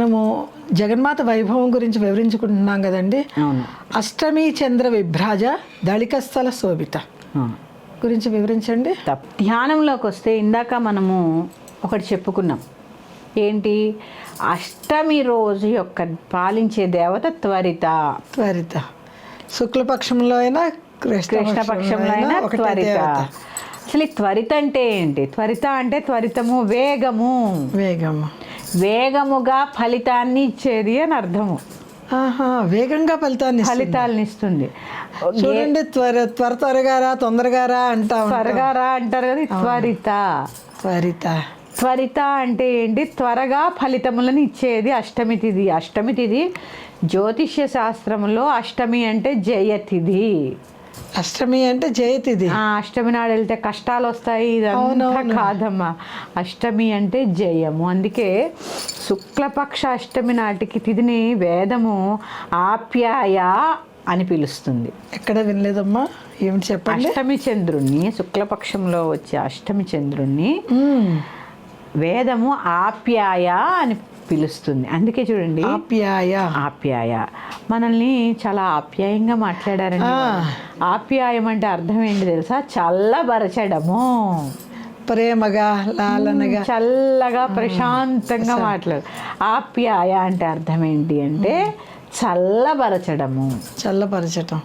మనము జగన్మాత వైభవం గురించి వివరించుకుంటున్నాం కదండి. అష్టమి చంద్ర విభ్రాజ దళికస్థల శోభిత. గురించి వివరించండి. ధ్యానంలోకి వస్తే ఇందాక మనము ఒకటి చెప్పుకున్నాం. ఏంటి? అష్టమి రోజు యొక్క పాలించే దేవత త్వరిత. త్వరిత. శుక్లపక్షంలో అయినా కృష్ణపక్షంలో అయినా త్వరిత. అసలు త్వరిత అంటే ఏంటి? త్వరిత అంటే త్వరితము వేగము. వేగము. వేగముగా ఫలితాన్ని ఇచ్చేది అని అర్థము. వేగంగా ఫలితాన్ని. ఫలితాలను ఇస్తుంది. చూడండి త్వర త్వర త్వరగా రా తొందరగా రా అంటా ఉంటాం. త్వరగా రా అంటారు కదా త్వరిత. త్వరిత. త్వరిత అంటే ఏంటి? త్వరగా ఫలితములను ఇచ్చేది అష్టమి తిథి అష్టమి తిథి జ్యోతిష్య శాస్త్రంలో అష్టమి అంటే జయతిథి అష్టమి అంటే జయతిది. ఆ అష్టమి నాడు వెళ్తే కష్టాలు వస్తాయి ఇదంతా కాదమ్మా. అష్టమి అంటే జయము. అందుకే శుక్లపక్ష అష్టమి నాటికి తిథిని వేదము ఆప్యాయ అని పిలుస్తుంది. ఎక్కడ వినలేదమ్మా? ఏమిటి చెప్పండి? అష్టమి చంద్రుణ్ణి శుక్లపక్షంలో వచ్చే అష్టమి చంద్రుణ్ణి. వేదము ఆప్యాయ అని పిలుస్తుంది. అందుకే చూడండి. ఆప్యాయ. ఆప్యాయ. మనల్ని చాలా ఆప్యాయంగా మాట్లాడారండి. ఆప్యాయం అంటే అర్థం ఏంటి తెలుసా? చల్లబరచడము ప్రేమగా లాలనగా. చల్లగా ప్రశాంతంగా మాట్లాడు. ఆప్యాయ అంటే అర్థం ఏంటి అంటే చల్లబరచడము. చల్లపరచటం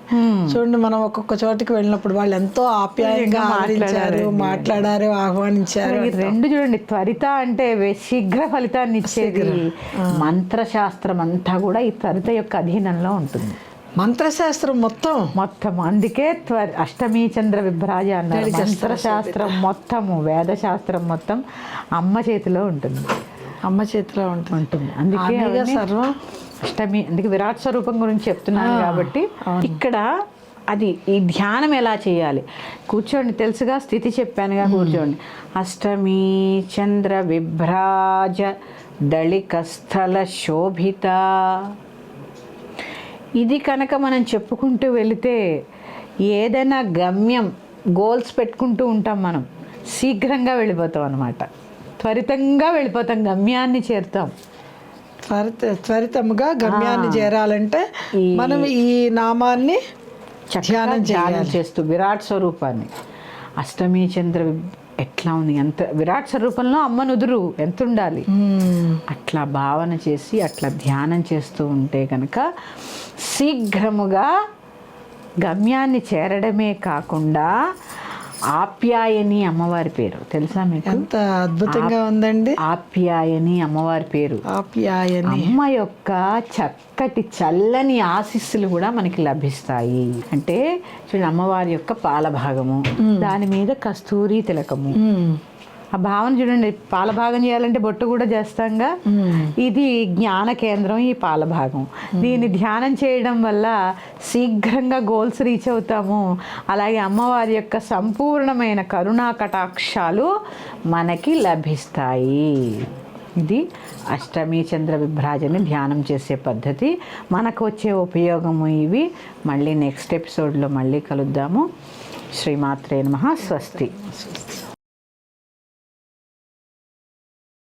చూడండి మనం ఒక్కొక్క చోటికి వెళ్ళినప్పుడు వాళ్ళు ఎంతో ఆప్యాయంగా ఆదరించారు మాట్లాడారు ఆహ్వానించారు ఈ రెండు చూడండి త్వరిత అంటే శీఘ్ర ఫలితాన్ని ఇచ్చేది. మంత్రశాస్త్రం అంతా కూడా ఈ త్వరిత యొక్క అధీనంలో ఉంటుంది. మంత్రశాస్త్రం మొత్తం? మొత్తం. అందుకే త్వర అష్టమి చంద్ర విభ్రాజ అన్నారు. మంత్రశాస్త్రం మొత్తము వేదశాస్త్రం మొత్తం అమ్మ చేతిలో ఉంటుంది. అమ్మ చేతిలో ఉంటుంది. ఉంటుంది. అందుకే సర్వం అష్టమి అందుకే విరాట్ స్వరూపం గురించి చెప్తున్నాను కాబట్టి ఇక్కడ అది ఈ ధ్యానం ఎలా చేయాలి? కూర్చోండి తెలుసుగా స్థితి చెప్పానుగా కూర్చోండి. అష్టమి చంద్ర విభ్రాజ దళికస్థల శోభిత. ఇది కనుక మనం చెప్పుకుంటూ వెళితే ఏదైనా గమ్యం గోల్స్ పెట్టుకుంటూ ఉంటాం మనం శీఘ్రంగా వెళ్ళిపోతాం అనమాట త్వరితంగా వెళ్ళిపోతాం గమ్యాన్ని చేరుతాం. త్వరిత త్వరితముగా గమ్యాన్ని చేరాలంటే మనం ఈ నామాన్ని ధ్యానం ధ్యానం చేస్తూ విరాట్ స్వరూపాన్ని. అష్టమి చంద్ర ఎట్లా ఉంది? ఎంత విరాట్ స్వరూపంలో అమ్మ నుదురు ఎంత ఉండాలి. అట్లా భావన చేసి అట్లా ధ్యానం చేస్తూ ఉంటే కనుక శీఘ్రముగా గమ్యాన్ని చేరడమే కాకుండా ఆప్యాయని అమ్మవారి పేరు. తెలుసా మీకు? ఎంత అద్భుతంగా ఉందండి. ఆప్యాయని అమ్మవారి పేరు. ఆప్యాయని. అమ్మ యొక్క చక్కటి చల్లని ఆశీస్సులు కూడా మనకి లభిస్తాయి. అంటే చూడండి అమ్మవారి యొక్క పాల భాగము దాని మీద కస్తూరి తిలకము. ఆ భావన చూడండి పాల భాగం చేయాలంటే బొట్టు కూడా చేస్తాంగా. ఇది జ్ఞాన కేంద్రం ఈ పాల భాగం దీన్ని ధ్యానం చేయడం వల్ల శీఘ్రంగా గోల్స్ రీచ్ అవుతాము. అలాగే అమ్మవారి యొక్క సంపూర్ణమైన కరుణా కటాక్షాలు మనకి లభిస్తాయి. ఇది అష్టమి చంద్ర విభ్రాజని ధ్యానం చేసే పద్ధతి. మనకు వచ్చే ఉపయోగము ఇవి. మళ్ళీ నెక్స్ట్ ఎపిసోడ్లో మళ్ళీ కలుద్దాము. శ్రీమాత్రే నమ. స్వస్తి.